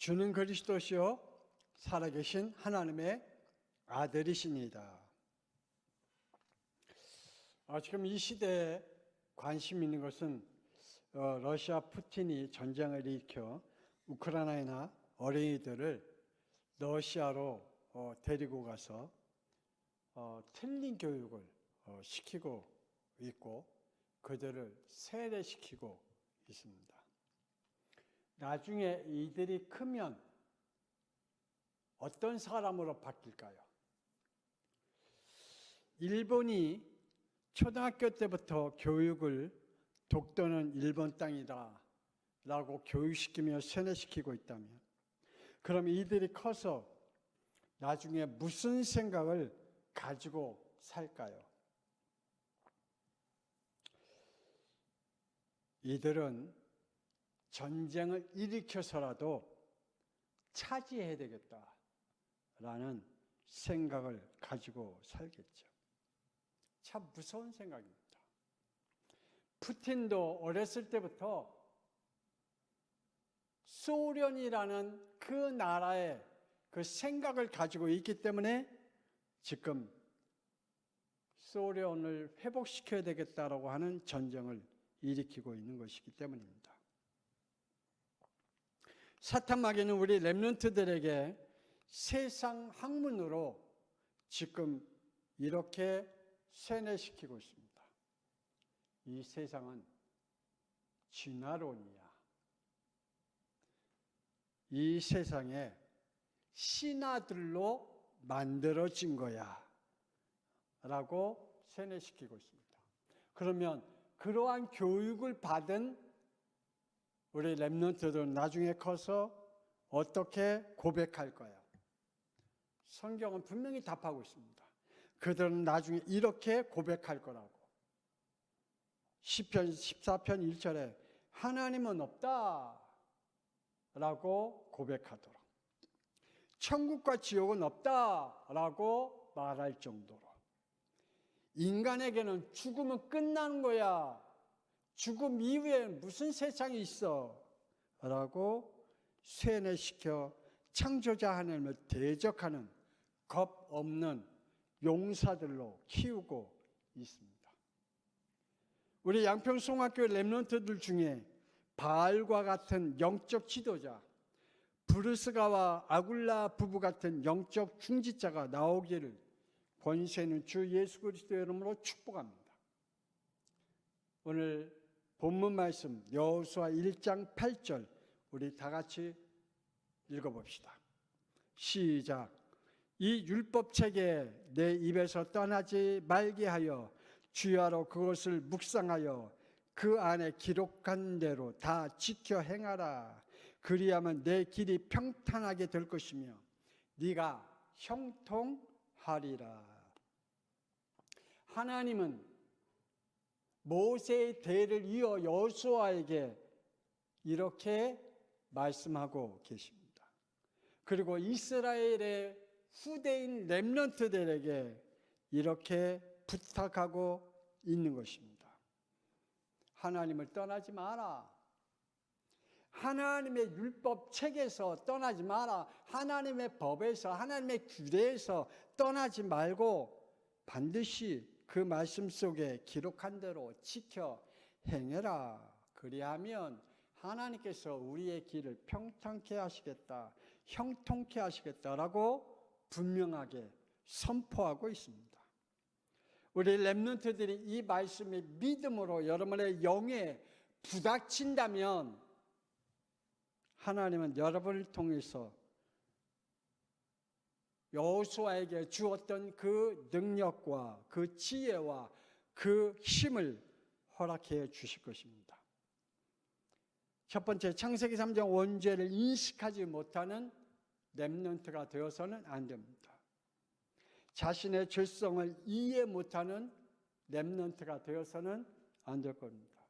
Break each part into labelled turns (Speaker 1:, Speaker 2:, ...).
Speaker 1: 주는 그리스도시요 살아계신 하나님의 아들이십니다. 아, 지금 이 시대에 관심 있는 것은 어, 러시아 푸틴이 전쟁을 일으켜 우크라이나 어린이들을 러시아로 어, 데리고 가서 어, 틀린 교육을 어, 시키고 있고 그들을 세례시키고 있습니다. 나중에 이들이 크면 어떤 사람으로 바뀔까요? 일본이 초등학교 때부터 교육을 독도는 일본 땅이다 라고 교육시키며 세뇌시키고 있다면 그럼 이들이 커서 나중에 무슨 생각을 가지고 살까요? 이들은 전쟁을 일으켜서라도 차지해야 되겠다라는 생각을 가지고 살겠죠. 참 무서운 생각입니다. 푸틴도 어렸을 때부터 소련이라는 그 나라의 그 생각을 가지고 있기 때문에 지금 소련을 회복시켜야 되겠다라고 하는 전쟁을 일으키고 있는 것이기 때문입니다. 사탄 마귀는 우리 렘넌트들에게 세상 학문으로 지금 이렇게 세뇌시키고 있습니다. 이 세상은 진화론이야. 이 세상에 신하들로 만들어진 거야. 라고 세뇌시키고 있습니다. 그러면 그러한 교육을 받은 우리 랩런트들은 나중에 커서 어떻게 고백할 거야? 성경은 분명히 답하고 있습니다. 그들은 나중에 이렇게 고백할 거라고. 10편, 14편 1절에 하나님은 없다. 라고 고백하도록. 천국과 지옥은 없다. 라고 말할 정도로. 인간에게는 죽음은 끝나는 거야. 죽음 이후에 무슨 세상이 있어? 라고 세뇌시켜 창조자 하나님을 대적하는 겁 없는 용사들로 키우고 있습니다. 우리 양평송학교 랩런트들 중에 바알과 같은 영적 지도자, 브루스가와 아굴라 부부 같은 영적 중지자가 나오기를 권세는 주 예수 그리스도의 이름으로 축복합니다. 오늘 본문 말씀 여호수아 1장 8절 우리 다 같이 읽어 봅시다. 시작. 이 율법 책에 내 입에서 떠나지 말게 하여 주야로 그것을 묵상하여 그 안에 기록한 대로 다 지켜 행하라. 그리하면 내 길이 평탄하게 될 것이며 네가 형통하리라. 하나님은 모세의 대를 이어 여수아에게 이렇게 말씀하고 계십니다. 그리고 이스라엘의 후대인 렘넌트들에게 이렇게 부탁하고 있는 것입니다. 하나님을 떠나지 마라. 하나님의 율법 책에서 떠나지 마라. 하나님의 법에서, 하나님의 규례에서 떠나지 말고 반드시 그 말씀 속에 기록한 대로 지켜 행해라. 그리하면 하나님께서 우리의 길을 평탄케 하시겠다, 형통케 하시겠다라고 분명하게 선포하고 있습니다. 우리 랩런트들이 이 말씀의 믿음으로 여러분의 영에 부닥친다면 하나님은 여러분을 통해서 여호수아에게 주었던 그 능력과 그 지혜와 그 힘을 허락해 주실 것입니다. 첫 번째 창세기 3장 원죄를 인식하지 못하는 렘넌트가 되어서는 안 됩니다. 자신의 죄성을 이해 못하는 렘넌트가 되어서는 안 될 겁니다.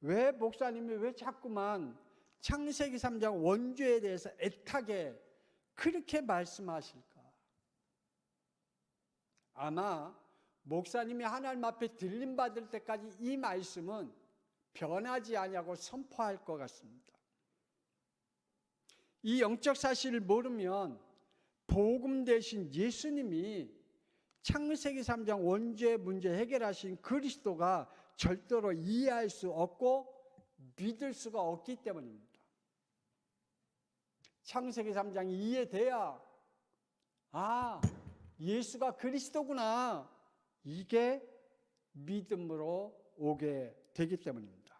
Speaker 1: 왜 목사님이 왜 자꾸만 창세기 3장 원죄에 대해서 애타게 그렇게 말씀하실까? 아마 목사님이 하나님 앞에 들림 받을 때까지 이 말씀은 변하지 아니하고 선포할 것 같습니다. 이 영적 사실을 모르면 복음 대신 예수님이 창세기 3장 원죄 문제 해결하신 그리스도가 절대로 이해할 수 없고 믿을 수가 없기 때문입니다. 창세기 3장이 이해돼야 아, 예수가 그리스도구나. 이게 믿음으로 오게 되기 때문입니다.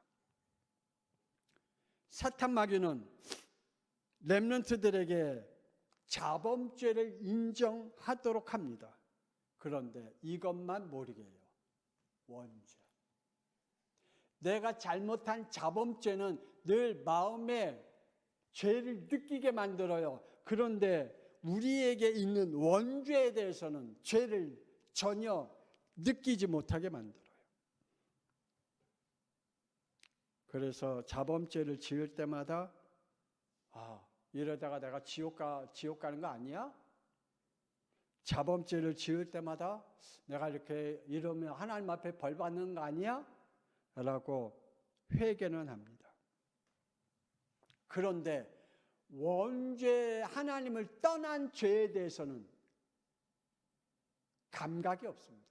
Speaker 1: 사탄 마귀는 렘넌트들에게 자범죄를 인정하도록 합니다. 그런데 이것만 모르게 해요. 원죄. 내가 잘못한 자범죄는 늘 마음에 죄를 느끼게 만들어요. 그런데 우리에게 있는 원죄에 대해서는 죄를 전혀 느끼지 못하게 만들어요. 그래서 자범죄를 지을 때마다 아, 이러다가 내가 지옥 가 지옥 가는 거 아니야? 자범죄를 지을 때마다 내가 이렇게 이러면 하나님 앞에 벌 받는 거 아니야? 라고 회개는 합니다. 그런데 원죄 하나님을 떠난 죄에 대해서는 감각이 없습니다.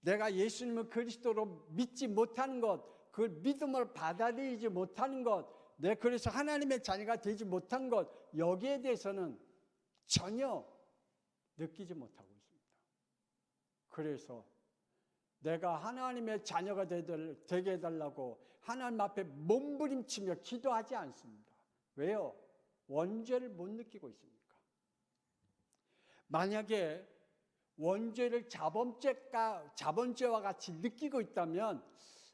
Speaker 1: 내가 예수님을 그리스도로 믿지 못하는 것, 그 믿음을 받아들이지 못하는 것, 내 그래서 하나님의 자녀가 되지 못한 것, 여기에 대해서는 전혀 느끼지 못하고 있습니다. 그래서 내가 하나님의 자녀가 되게 해달라고 하나님 앞에 몸부림치며 기도하지 않습니다. 왜요? 원죄를 못 느끼고 있으니까. 만약에 원죄를 자범죄가 자범죄와 같이 느끼고 있다면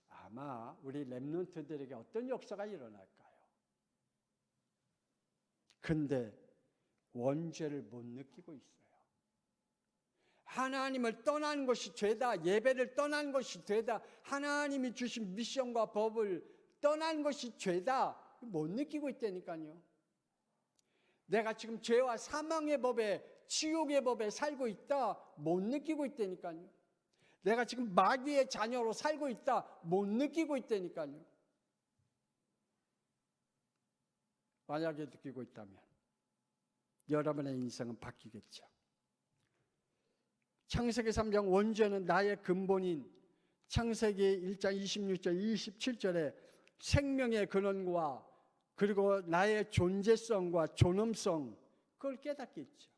Speaker 1: 아마 우리 렘넌트들에게 어떤 역사가 일어날까요? 근데 원죄를 못 느끼고 있어요. 하나님을 떠난 것이 죄다. 예배를 떠난 것이 죄다. 하나님이 주신 미션과 법을 떠난 것이 죄다. 못 느끼고 있다니까요. 내가 지금 죄와 사망의 법에 지옥의 법에 살고 있다. 못 느끼고 있다니까요. 내가 지금 마귀의 자녀로 살고 있다. 못 느끼고 있다니까요. 만약에 느끼고 있다면 여러분의 인생은 바뀌겠죠. 창세기 3장 원죄는 나의 근본인 창세기 1장 26절 27절에 생명의 근원과 그리고 나의 존재성과 존엄성 그걸 깨닫겠죠.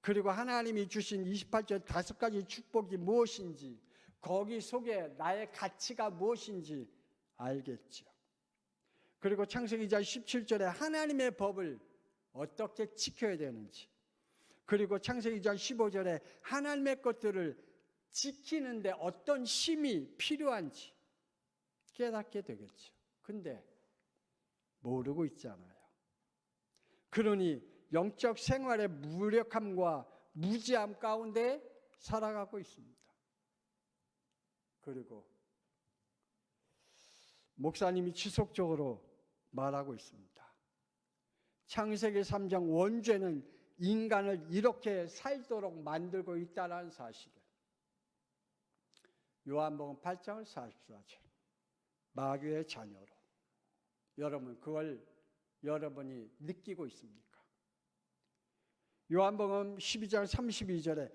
Speaker 1: 그리고 하나님이 주신 28절 다섯 가지 축복이 무엇인지 거기 속에 나의 가치가 무엇인지 알겠죠. 그리고 창세기 2장 17절에 하나님의 법을 어떻게 지켜야 되는지 그리고 창세기 2장 15절에 하나님의 것들을 지키는데 어떤 힘이 필요한지 깨닫게 되겠죠. 근데 모르고 있잖아요. 그러니 영적 생활의 무력함과 무지함 가운데 살아가고 있습니다. 그리고 목사님이 지속적으로 말하고 있습니다. 창세기 3장 원죄는 인간을 이렇게 살도록 만들고 있다는 사실을 요한복음 8장 44절 마귀의 자녀로 여러분 그걸 여러분이 느끼고 있습니까? 요한복음 12장 32절에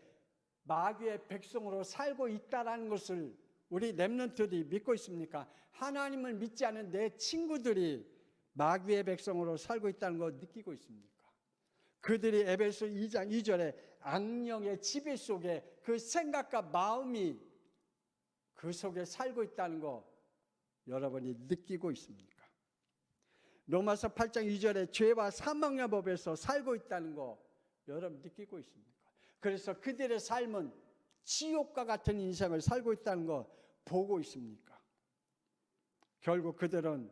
Speaker 1: 마귀의 백성으로 살고 있다라는 것을 우리 렘넌트들이 믿고 있습니까? 하나님을 믿지 않은 내 친구들이 마귀의 백성으로 살고 있다는 걸 느끼고 있습니까? 그들이 에베소 2장 2절에 악령의 지배 속에 그 생각과 마음이 그 속에 살고 있다는 거 여러분이 느끼고 있습니까? 로마서 8장 2절에 죄와 사망의 법에서 살고 있다는 거 여러분 느끼고 있습니까? 그래서 그들의 삶은 지옥과 같은 인생을 살고 있다는 거 보고 있습니까? 결국 그들은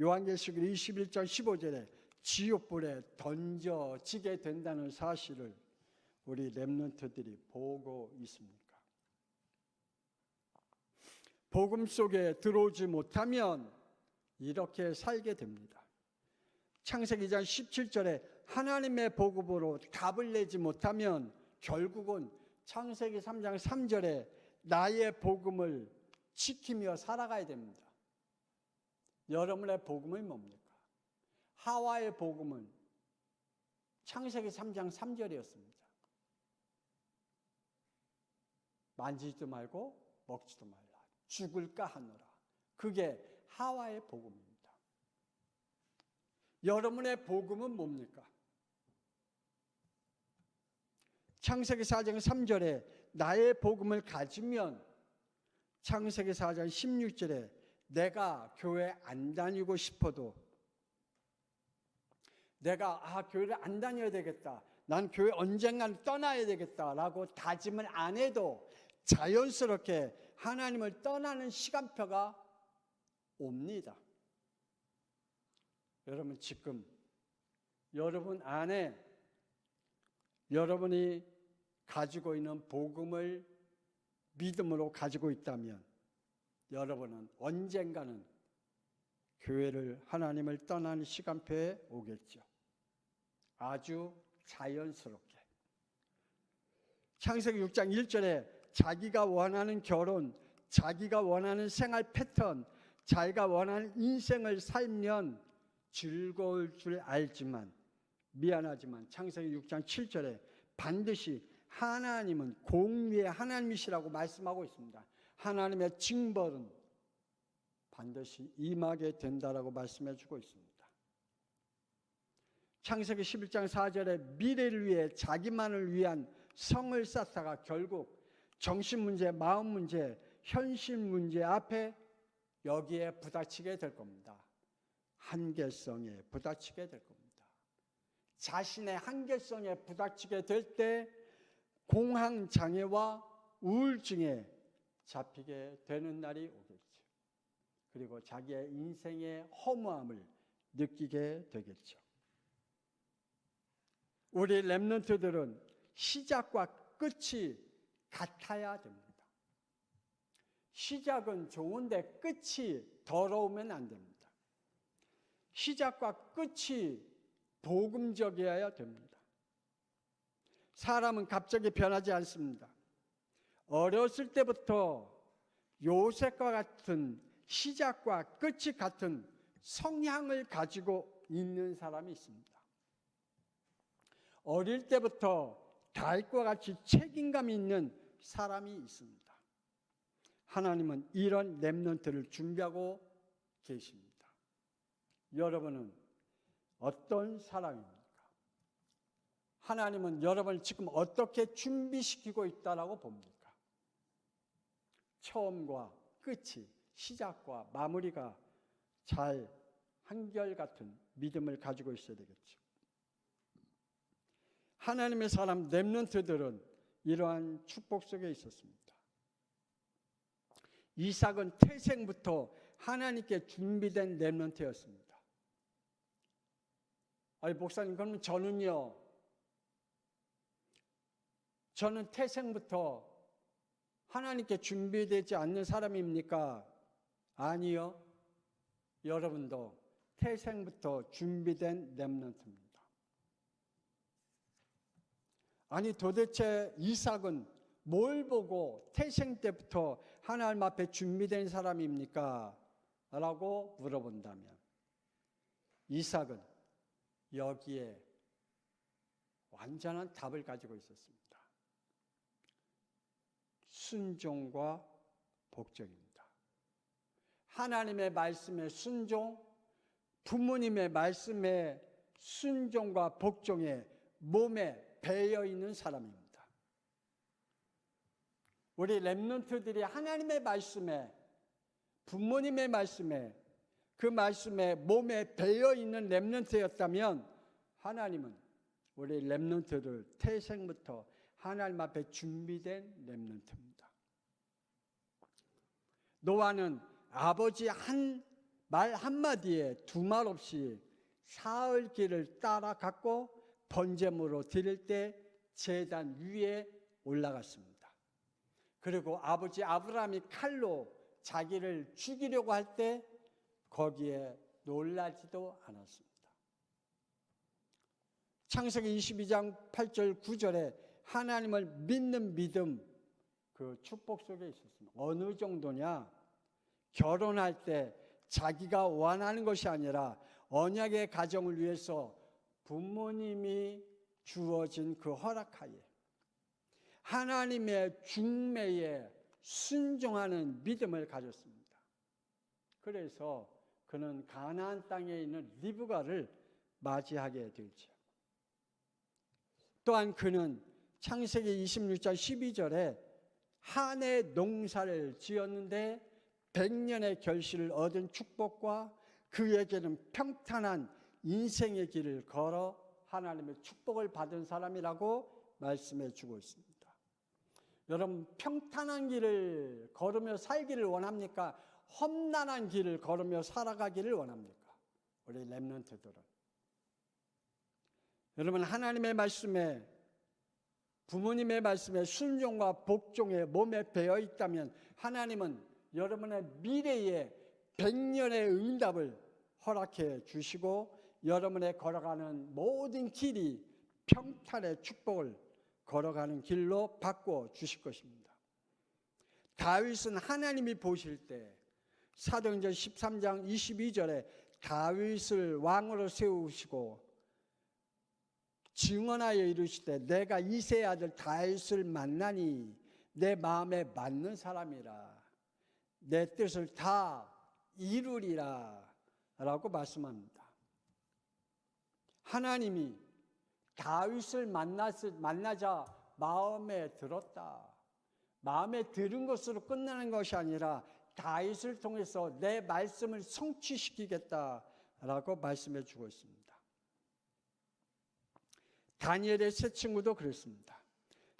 Speaker 1: 요한계시록 21장 15절에 지옥불에 던져지게 된다는 사실을 우리 렘넌트들이 보고 있습니까? 복음 속에 들어오지 못하면 이렇게 살게 됩니다. 창세기 2장 17절에 하나님의 복음으로 답을 내지 못하면 결국은 창세기 3장 3절에 나의 복음을 지키며 살아가야 됩니다. 여러분의 복음이 뭡니까? 하와의 복음은 창세기 3장 3절이었습니다. 만지지도 말고 먹지도 말라. 죽을까 하노라. 그게 하와의 복음입니다. 여러분의 복음은 뭡니까? 창세기 4장 3절에 나의 복음을 가지면 창세기 4장 16절에 내가 교회 안 다니고 싶어도 내가 아 교회를 안 다녀야 되겠다. 난 교회 언젠간 떠나야 되겠다라고 다짐을 안 해도 자연스럽게 하나님을 떠나는 시간표가 옵니다. 여러분 지금 여러분 안에 여러분이 가지고 있는 복음을 믿음으로 가지고 있다면 여러분은 언젠가는 교회를 하나님을 떠나는 시간표에 오겠죠. 아주 자연스럽게. 창세기 6장 1절에 자기가 원하는 결혼, 자기가 원하는 생활 패턴, 자기가 원하는 인생을 살면 즐거울 줄 알지만 미안하지만 창세기 6장 7절에 반드시 하나님은 공의의 하나님이시라고 말씀하고 있습니다. 하나님의 징벌은 반드시 임하게 된다라고 말씀해 주고 있습니다. 창세기 11장 4절에 미래를 위해 자기만을 위한 성을 쌓다가 결국 정신 문제, 마음 문제, 현실 문제 앞에 여기에 부닥치게 될 겁니다. 한계성에 부닥치게 될 겁니다. 자신의 한계성에 부닥치게 될 때 공황 장애와 우울증에 잡히게 되는 날이 오겠죠. 그리고 자기의 인생의 허무함을 느끼게 되겠죠. 우리 랩런트들은 시작과 끝이 같아야 됩니다. 시작은 좋은데 끝이 더러우면 안 됩니다. 시작과 끝이 복음적이어야 됩니다. 사람은 갑자기 변하지 않습니다. 어렸을 때부터 요셉과 같은 시작과 끝이 같은 성향을 가지고 있는 사람이 있습니다. 어릴 때부터 다윗과 같이 책임감 있는 사람이 있습니다. 하나님은 이런 렘넌트를 준비하고 계십니다. 여러분은 어떤 사람입니까? 하나님은 여러분을 지금 어떻게 준비시키고 있다라고 봅니까? 처음과 끝이 시작과 마무리가 잘 한결같은 믿음을 가지고 있어야 되겠죠. 하나님의 사람 렘넌트들은 이러한 축복 속에 있었습니다. 이삭은 태생부터 하나님께 준비된 렘넌트였습니다. 아니 목사님 그러면 저는요. 저는 태생부터 하나님께 준비되지 않는 사람입니까? 아니요. 여러분도 태생부터 준비된 렘넌트입니다. 아니 도대체 이삭은 뭘 보고 태생 때부터 하나님 앞에 준비된 사람입니까? 라고 물어본다면 이삭은 여기에 완전한 답을 가지고 있었습니다. 순종과 복종입니다. 하나님의 말씀에 순종, 부모님의 말씀에 순종과 복종에 몸에 배어 있는 사람입니다. 우리 렘넌트들이 하나님의 말씀에 부모님의 말씀에 그 말씀에 몸에 배어 있는 렘넌트였다면 하나님은 우리 렘넌트를 태생부터 하나님 앞에 준비된 렘넌트입니다. 노아는 아버지 한 말 한마디에 두 말 없이 사흘 길을 따라갔고 번제물로 드릴 때 제단 위에 올라갔습니다. 그리고 아버지 아브라함이 칼로 자기를 죽이려고 할 때 거기에 놀라지도 않았습니다. 창세기 22장 8절 9절에 하나님을 믿는 믿음 그 축복 속에 있었습니다. 어느 정도냐? 결혼할 때 자기가 원하는 것이 아니라 언약의 가정을 위해서 부모님이 주어진 그 허락하에 하나님의 중매에 순종하는 믿음을 가졌습니다. 그래서 그는 가나안 땅에 있는 리브가를 맞이하게 되죠. 또한 그는 창세기 26장 12절에 한해 농사를 지었는데 백년의 결실을 얻은 축복과 그에게는 평탄한 인생의 길을 걸어 하나님의 축복을 받은 사람이라고 말씀해 주고 있습니다. 여러분 평탄한 길을 걸으며 살기를 원합니까? 험난한 길을 걸으며 살아가기를 원합니까? 우리 렘넌트들은 여러분 하나님의 말씀에 부모님의 말씀에 순종과 복종에 몸에 배어 있다면 하나님은 여러분의 미래에 백년의 응답을 허락해 주시고 여러분의 걸어가는 모든 길이 평탄의 축복을 걸어가는 길로 바꿔 주실 것입니다. 다윗은 하나님이 보실 때 사도행전 13장 22절에 다윗을 왕으로 세우시고 증언하여 이르시되 내가 이세 아들 다윗을 만나니 내 마음에 맞는 사람이라 내 뜻을 다 이루리라 라고 말씀합니다. 하나님이 다윗을 만나서, 만나자 마음에 들었다. 마음에 들은 것으로 끝나는 것이 아니라 다윗을 통해서 내 말씀을 성취시키겠다라고 말씀해 주고 있습니다. 다니엘의 세 친구도 그랬습니다.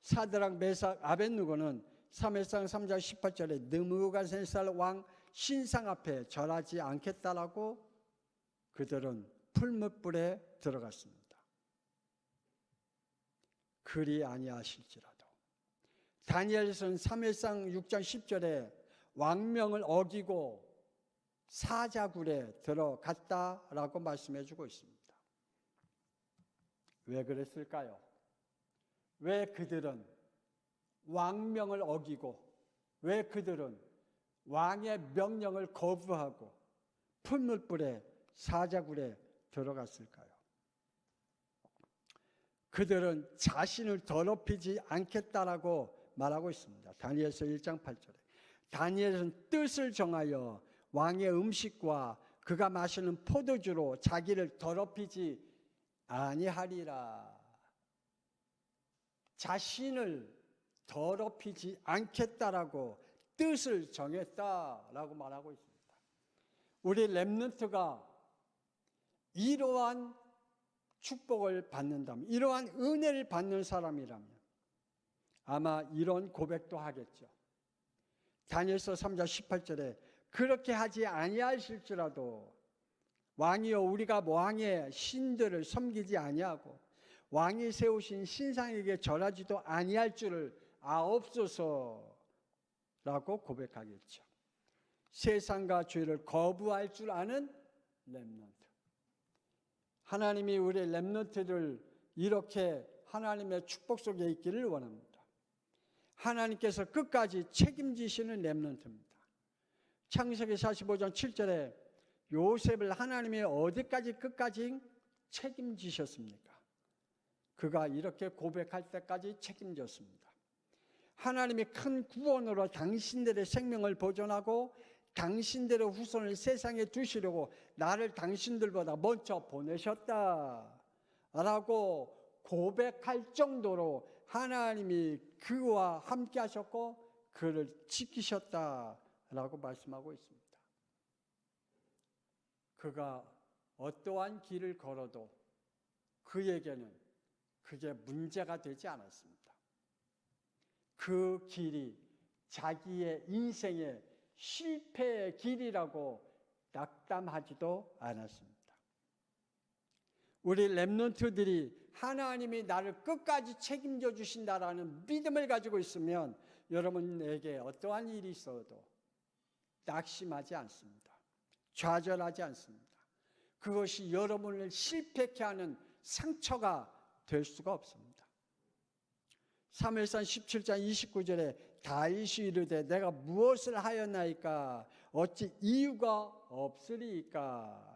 Speaker 1: 사드락, 메삭, 아벤누고는 3회상 3장 18절에 느무갓네살 왕 신상 앞에 절하지 않겠다라고 그들은 풀무불에 들어갔습니다. 그리 아니하실지라도 다니엘서는 3회상 6장 10절에 왕명을 어기고 사자굴에 들어갔다라고 말씀해 주고 있습니다. 왜 그랬을까요? 왜 그들은 왕명을 어기고 왜 그들은 왕의 명령을 거부하고 풀물불에 사자굴에 들어갔을까요? 그들은 자신을 더럽히지 않겠다라고 말하고 있습니다. 다니엘서 1장 8절에 다니엘은 뜻을 정하여 왕의 음식과 그가 마시는 포도주로 자기를 더럽히지 아니하리라. 자신을 더럽히지 않겠다라고 뜻을 정했다라고 말하고 있습니다. 우리 렘넌트가 이러한 축복을 받는다면, 이러한 은혜를 받는 사람이라면 아마 이런 고백도 하겠죠. 다니엘서 3장 18절에 그렇게 하지 아니하실지라도 왕이여 우리가 왕의 신들을 섬기지 아니하고 왕이 세우신 신상에게 절하지도 아니할 줄을 아옵소서라고 고백하겠죠. 세상과 죄를 거부할 줄 아는 렘넌트. 하나님이 우리 렘넌트를 이렇게 하나님의 축복 속에 있기를 원합니다. 하나님께서 끝까지 책임지시는 렘넌트입니다. 창세기 45장 7절에 요셉을 하나님이 어디까지 끝까지 책임지셨습니까? 그가 이렇게 고백할 때까지 책임졌습니다. 하나님이 큰 구원으로 당신들의 생명을 보존하고 당신들의 후손을 세상에 두시려고 나를 당신들보다 먼저 보내셨다. 라고 고백할 정도로 하나님이 그와 함께 하셨고 그를 지키셨다. 라고 말씀하고 있습니다. 그가 어떠한 길을 걸어도 그에게는 그게 문제가 되지 않았습니다. 그 길이 자기의 인생의 실패의 길이라고 낙담하지도 않았습니다. 우리 렘넌트들이 하나님이 나를 끝까지 책임져 주신다라는 믿음을 가지고 있으면 여러분에게 어떠한 일이 있어도 낙심하지 않습니다. 좌절하지 않습니다. 그것이 여러분을 실패케 하는 상처가 될 수가 없습니다. 3일산 17장 29절에 다윗이 이르되 내가 무엇을 하였나이까 어찌 이유가 없으리까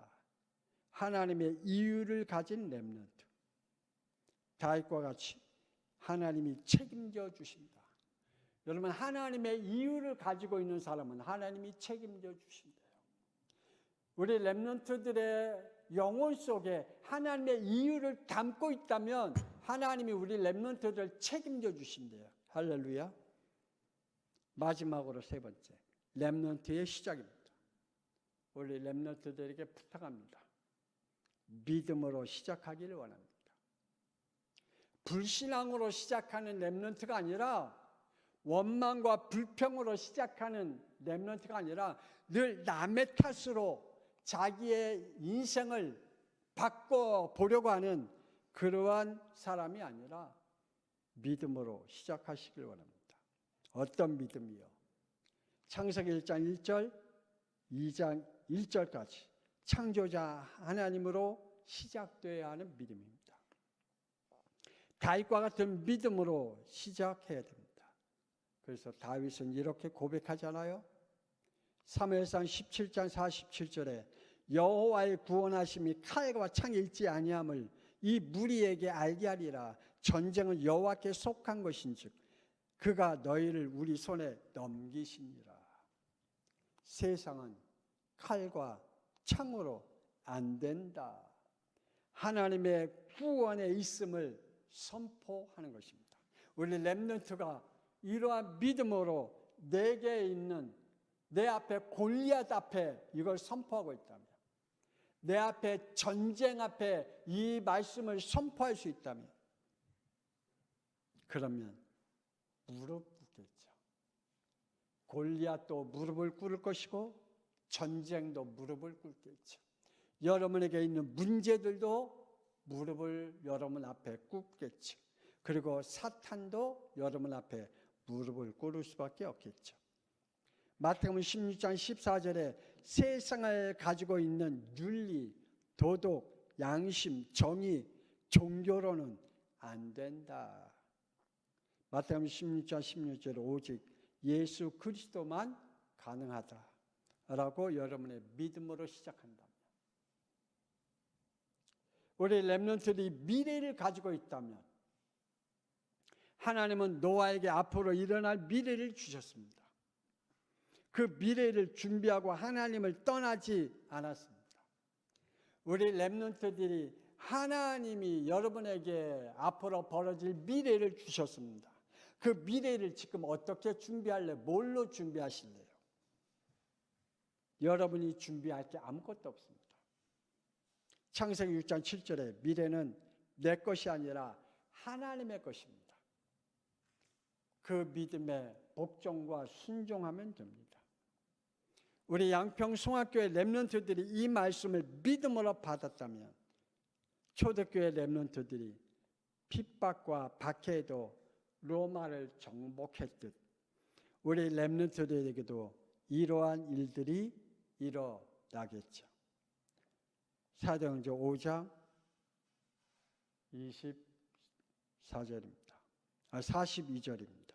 Speaker 1: 하나님의 이유를 가진 렘넌트. 다윗과 같이 하나님이 책임져 주신다. 여러분 하나님의 이유를 가지고 있는 사람은 하나님이 책임져 주신대요. 우리 렘넌트들의 영혼 속에 하나님의 이유를 담고 있다면 하나님이 우리 렘넌트들 책임져 주신대요. 할렐루야. 마지막으로 세 번째. 렘넌트의 시작입니다. 우리 렘넌트들에게 부탁합니다. 믿음으로 시작하기를 원합니다. 불신앙으로 시작하는 렘넌트가 아니라 원망과 불평으로 시작하는 렘넌트가 아니라 늘 남의 탓으로 자기의 인생을 바꿔 보려고 하는 그러한 사람이 아니라 믿음으로 시작하시길 원합니다. 어떤 믿음이요? 창세기 1장 1절, 2장 1절까지 창조자 하나님으로 시작되어야 하는 믿음입니다. 다윗과 같은 믿음으로 시작해야 됩니다. 그래서 다윗은 이렇게 고백하잖아요. 사무엘상 17장 47절에 여호와의 구원하심이 칼과 창에 있지 아니함을 이 무리에게 알게 하리라 전쟁은 여호와께 속한 것인즉 그가 너희를 우리 손에 넘기시니라 세상은 칼과 창으로 안 된다 하나님의 구원에 있음을 선포하는 것입니다 우리 렘넌트가 이러한 믿음으로 내게 있는 내 앞에 골리앗 앞에 이걸 선포하고 있다면 내 앞에 전쟁 앞에 이 말씀을 선포할 수 있다면 그러면 무릎 꿇겠죠. 골리앗도 무릎을 꿇을 것이고 전쟁도 무릎을 꿇겠죠. 여러분에게 있는 문제들도 무릎을 여러분 앞에 꿇겠죠. 그리고 사탄도 여러분 앞에 무릎을 꿇을 수밖에 없겠죠. 마태복음 16장 14절에 세상을 가지고 있는 윤리, 도덕, 양심, 정의, 종교로는 안 된다. 마태복음 16장 16절에 오직 예수 그리스도만 가능하다라고 여러분의 믿음으로 시작한다. 우리 렘넌트들이 미래를 가지고 있다면 하나님은 노아에게 앞으로 일어날 미래를 주셨습니다. 그 미래를 준비하고 하나님을 떠나지 않았습니다. 우리 렘넌트들이 하나님이 여러분에게 앞으로 벌어질 미래를 주셨습니다. 그 미래를 지금 어떻게 준비할래? 뭘로 준비하실래요? 여러분이 준비할 게 아무것도 없습니다. 창세기 6장 7절에 미래는 내 것이 아니라 하나님의 것입니다. 그 믿음에 복종과 순종하면 됩니다. 우리 양평 송학교의 렘넌트들이 이 말씀을 믿음으로 받았다면 초대교회 렘넌트들이 핍박과 박해도 로마를 정복했듯 우리 렘넌트들에게도 이러한 일들이 일어나겠죠. 사도행전 5장 24절입니다. 아 42절입니다.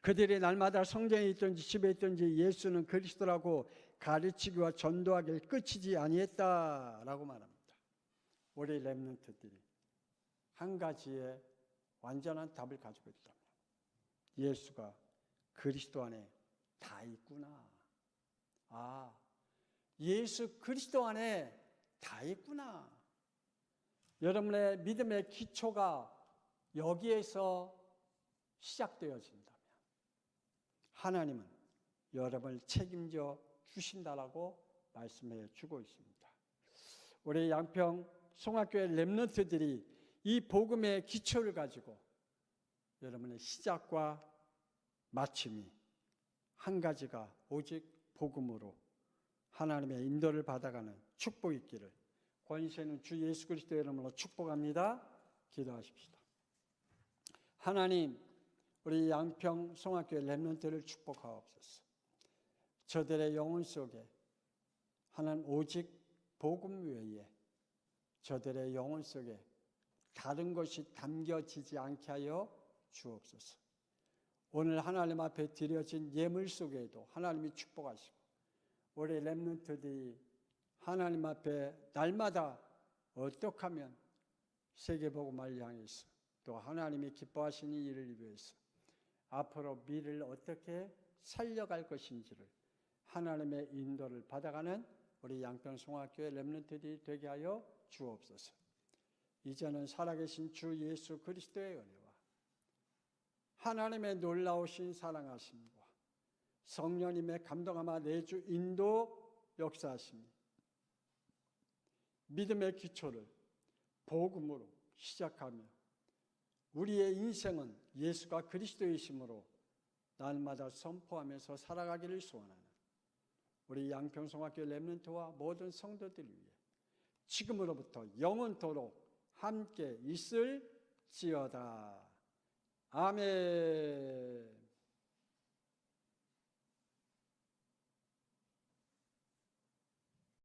Speaker 1: 그들이 날마다 성전에 있든지 집에 있든지 예수는 그리스도라고 가르치기와 전도하기를 끝이지 아니했다라고 말합니다. 우리 렘넌트들이 한 가지의 완전한 답을 가지고 있다면 예수가 그리스도 안에 다 있구나. 아, 예수 그리스도 안에 다 있구나. 여러분의 믿음의 기초가 여기에서 시작되어진다. 하나님은 여러분을 책임져 주신다라고 말씀해 주고 있습니다. 우리 양평 송학교의 렘넌트들이 이 복음의 기초를 가지고 여러분의 시작과 마침이 한 가지가 오직 복음으로 하나님의 인도를 받아가는 축복 있기를 권세는 주 예수 그리스도 이름으로 축복합니다. 기도하십시다. 하나님 우리 양평 송학교 랩런트를 축복하옵소서. 저들의 영혼 속에 하나님 오직 복음 외에 저들의 영혼 속에 다른 것이 담겨지지 않게 하여 주옵소서. 오늘 하나님 앞에 드려진 예물 속에도 하나님이 축복하시고 우리 랩런트들이 하나님 앞에 날마다 어떻게 하면 세계복음을 향해서 또 하나님이 기뻐하시는 일을 위해서 앞으로 미래를 어떻게 살려갈 것인지를 하나님의 인도를 받아가는 우리 양평송학교의 렘넌트들이 되게 하여 주옵소서. 이제는 살아계신 주 예수 그리스도의 은혜와 하나님의 놀라우신 사랑하심과 성령님의 감동하마 내주 인도 역사하심이 믿음의 기초를 복음으로 시작하며 우리의 인생은 예수가 그리스도이심으로 날마다 선포하면서 살아가기를 소원하는 우리 양평송학교 렘넌트와 모든 성도들 위해 지금으로부터 영원토록 함께 있을지어다. 아멘.